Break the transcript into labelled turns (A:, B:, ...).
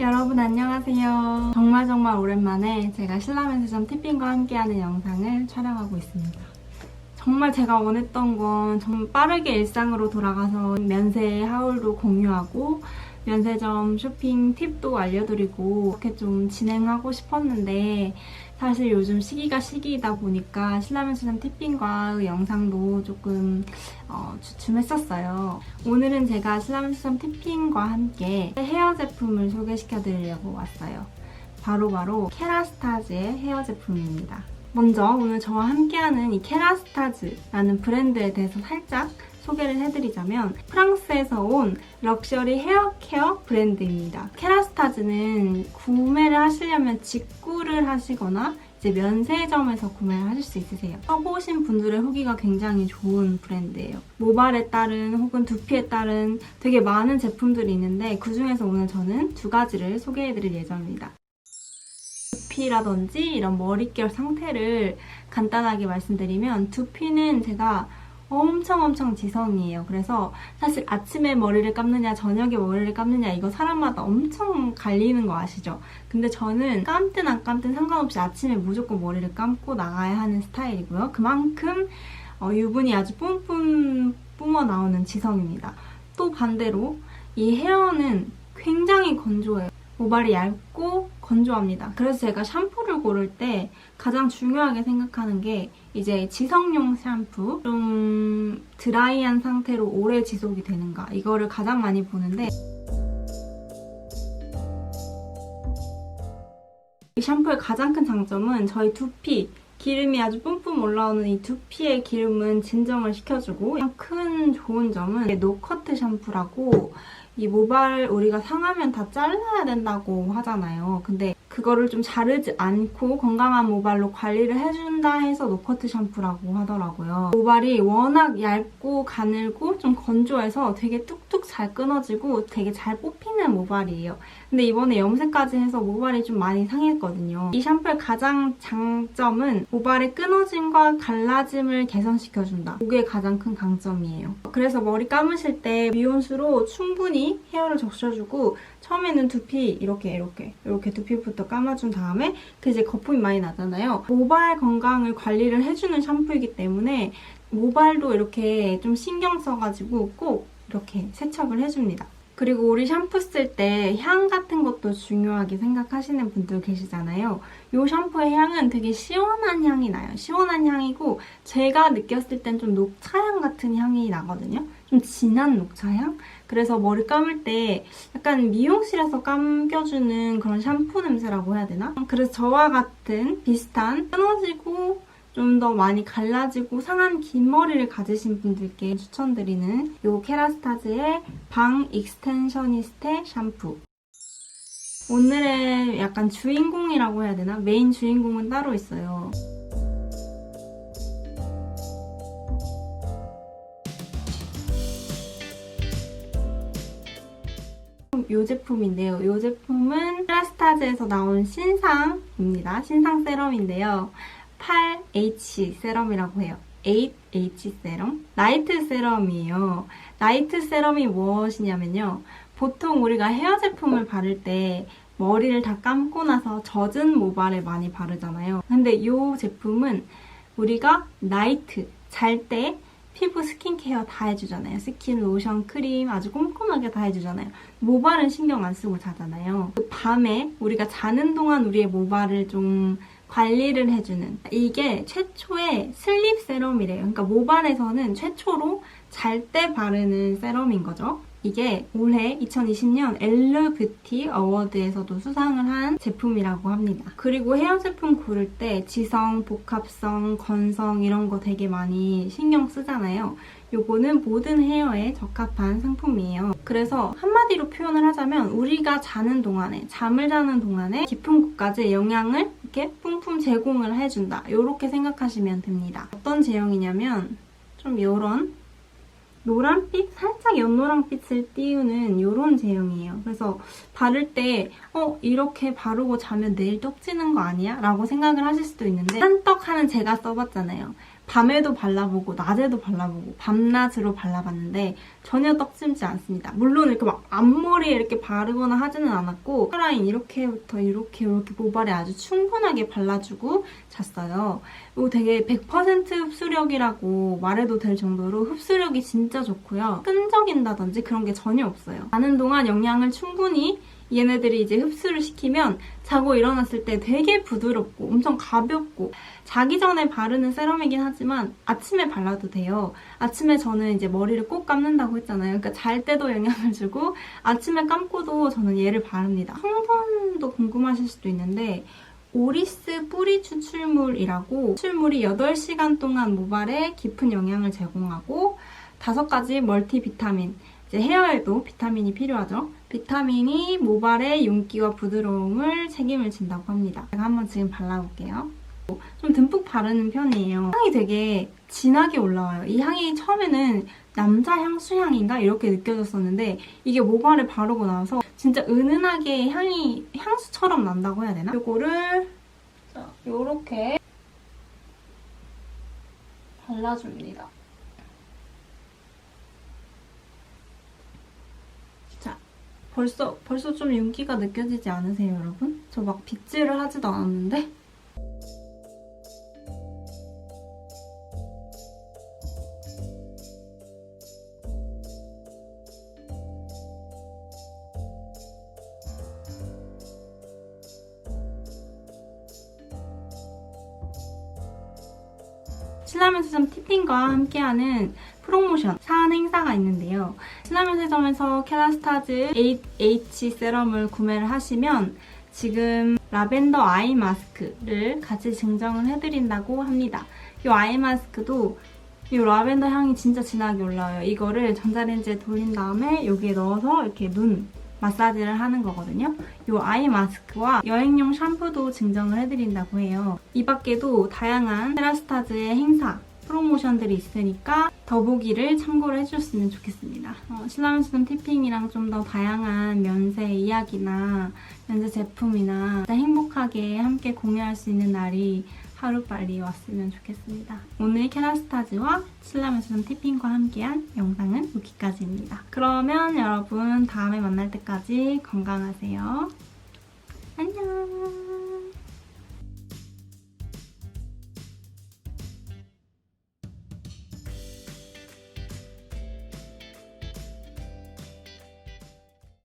A: 여러분 안녕하세요. 정말 정말 오랜만에 제가 신라면세점 티핑과 함께하는 영상을 촬영하고 있습니다. 정말 제가 원했던 건 정말 빠르게 일상으로 돌아가서 면세 하울도 공유하고 면세점 쇼핑 팁도 알려드리고 이렇게 좀 진행하고 싶었는데 사실 요즘 시기가 시기이다 보니까 신라면세점 티핑과 영상도 조금 어, 주춤했었어요. 오늘은 제가 신라면세점 티핑과 함께 헤어 제품을 소개시켜드리려고 왔어요. 바로 바로 케라스타즈의 헤어 제품입니다. 먼저 오늘 저와 함께하는 이 케라스타즈라는 브랜드에 대해서 살짝 소개를 해드리자면 프랑스에서 온 럭셔리 헤어 케어 브랜드입니다. 케라스타즈는 구매를 하시려면 직구를 하시거나 이제 면세점에서 구매를 하실 수 있으세요. 써보신 분들의 후기가 굉장히 좋은 브랜드예요. 모발에 따른 혹은 두피에 따른 되게 많은 제품들이 있는데 그 중에서 오늘 저는 두 가지를 소개해드릴 예정입니다. 두피라든지 이런 머릿결 상태를 간단하게 말씀드리면 두피는 제가 엄청 엄청 지성이에요. 그래서 사실 아침에 머리를 감느냐 저녁에 머리를 감느냐 이거 사람마다 엄청 갈리는 거 아시죠? 근데 저는 감든 안 감든 상관없이 아침에 무조건 머리를 감고 나가야 하는 스타일이고요. 그만큼 어, 유분이 아주 뿜뿜 뿜어 나오는 지성입니다. 또 반대로 이 헤어는 굉장히 건조해요. 모발이 얇고 건조합니다. 그래서 제가 샴푸를 고를 때 가장 중요하게 생각하는 게 이제 지성용 샴푸 좀 드라이한 상태로 오래 지속이 되는가 이거를 가장 많이 보는데 이 샴푸의 가장 큰 장점은 저희 두피 기름이 아주 뿜뿜 올라오는 이 두피의 기름은 진정을 시켜주고 큰 좋은 점은 노커트 샴푸라고 이 모발 우리가 상하면 다 잘라야 된다고 하잖아요. 근데 그거를 좀 자르지 않고 건강한 모발로 관리를 해준다 해서 노커트 샴푸라고 하더라고요. 모발이 워낙 얇고 가늘고 좀 건조해서 되게 뚝뚝 잘 끊어지고 되게 잘 뽑히는 모발이에요. 근데 이번에 염색까지 해서 모발이 좀 많이 상했거든요. 이 샴푸의 가장 장점은 모발의 끊어짐과 갈라짐을 개선시켜준다. 그게 가장 큰 강점이에요. 그래서 머리 감으실 때 미온수로 충분히 헤어를 적셔주고 처음에는 두피 이렇게 이렇게 이렇게 두피부터 감아준 다음에 그 이제 거품이 많이 나잖아요. 모발 건강을 관리를 해주는 샴푸이기 때문에 모발도 이렇게 좀 신경 써가지고 꼭 이렇게 세척을 해줍니다. 그리고 우리 샴푸 쓸 때 향 같은 것도 중요하게 생각하시는 분들 계시잖아요. 이 샴푸의 향은 되게 시원한 향이 나요. 시원한 향이고 제가 느꼈을 땐 좀 녹차향 같은 향이 나거든요. 좀 진한 녹차향? 그래서 머리 감을 때 약간 미용실에서 감겨주는 그런 샴푸 냄새라고 해야 되나? 그래서 저와 같은 비슷한 끊어지고 좀 더 많이 갈라지고 상한 긴 머리를 가지신 분들께 추천드리는 이 케라스타즈의 방 익스텐셔니스테 샴푸. 오늘의 약간 주인공이라고 해야 되나? 메인 주인공은 따로 있어요. 이 제품인데요. 이 제품은 플라스타즈에서 나온 신상입니다. 신상 세럼인데요. 8H 세럼이라고 해요. 8H 세럼? 나이트 세럼이에요. 나이트 세럼이 무엇이냐면요. 보통 우리가 헤어 제품을 바를 때 머리를 다 감고 나서 젖은 모발에 많이 바르잖아요. 근데 이 제품은 우리가 나이트, 잘 때 피부 스킨케어 다 해주잖아요. 스킨, 로션, 크림 아주 꼼꼼하게 다 해주잖아요. 모발은 신경 안 쓰고 자잖아요. 밤에 우리가 자는 동안 우리의 모발을 좀 관리를 해주는 이게 최초의 슬립 세럼이래요. 그러니까 모발에서는 최초로 잘 때 바르는 세럼인 거죠. 이게 올해 2020년 엘르 뷰티 어워드에서도 수상을 한 제품이라고 합니다. 그리고 헤어 제품 고를 때 지성, 복합성, 건성 이런 거 되게 많이 신경 쓰잖아요. 요거는 모든 헤어에 적합한 상품이에요. 그래서 한마디로 표현을 하자면 우리가 자는 동안에 잠을 자는 동안에 깊은 곳까지 영양을 이렇게 뿜뿜 제공을 해준다. 이렇게 생각하시면 됩니다. 어떤 제형이냐면 좀 이런 노란빛, 살짝 연노랑빛을 띄우는 이런 제형이에요. 그래서 바를 때 어, 이렇게 바르고 자면 내일 떡지는 거 아니야? 라고 생각을 하실 수도 있는데 한떡 하는 제가 써봤잖아요. 밤에도 발라보고 낮에도 발라보고 밤낮으로 발라봤는데 전혀 떡지지 않습니다. 물론 이렇게 막 앞머리에 이렇게 바르거나 하지는 않았고 라인 이렇게부터 이렇게 이렇게 모발에 아주 충분하게 발라주고 잤어요. 이거 되게 100% 흡수력이라고 말해도 될 정도로 흡수력이 진짜 좋고요. 끈적인다든지 그런 게 전혀 없어요. 자는 동안 영양을 충분히 얘네들이 이제 흡수를 시키면 자고 일어났을 때 되게 부드럽고 엄청 가볍고 자기 전에 바르는 세럼이긴 하지만 아침에 발라도 돼요. 아침에 저는 이제 머리를 꼭 감는다고 했잖아요. 그러니까 잘 때도 영향을 주고 아침에 감고도 저는 얘를 바릅니다. 성분도 궁금하실 수도 있는데 오리스 뿌리 추출물이라고 추출물이 8시간 동안 모발에 깊은 영향을 제공하고 5가지 멀티 비타민 이제 헤어에도 비타민이 필요하죠. 비타민이 모발의 윤기와 부드러움을 책임을 진다고 합니다. 제가 한번 지금 발라볼게요. 좀 듬뿍 바르는 편이에요. 향이 되게 진하게 올라와요. 이 향이 처음에는 남자 향수 향인가 이렇게 느껴졌었는데 이게 모발에 바르고 나서 진짜 은은하게 향이 향수처럼 난다고 해야 되나? 이거를 자, 요렇게 발라줍니다. 자, 벌써 벌써 좀 윤기가 느껴지지 않으세요, 여러분? 저 막 빗질을 하지도 않았는데 신라면 세점 티핑과 함께하는 프로모션 사안 행사가 있는데요. 신라면 세점에서 캐라스타즈 H 세럼을 구매를 하시면 지금 라벤더 아이 마스크를 같이 증정을 해드린다고 합니다. 이 아이 마스크도 이 라벤더 향이 진짜 진하게 올라와요. 이거를 전자레인지에 돌린 다음에 여기에 넣어서 이렇게 눈 마사지를 하는 거거든요. 이 아이 마스크와 여행용 샴푸도 증정을 해드린다고 해요. 이 밖에도 다양한 테라스타즈의 행사, 프로모션들이 있으니까 더보기를 참고를 해주셨으면 좋겠습니다. 어, 신라면수점 티핑이랑 좀 더 다양한 면세 이야기나 면세 제품이나 행복하게 함께 공유할 수 있는 날이 하루빨리 왔으면 좋겠습니다. 오늘 캐라스타즈와 신라면수점 티핑과 함께한 영상은 여기까지입니다. 그러면 여러분 다음에 만날 때까지 건강하세요. 안녕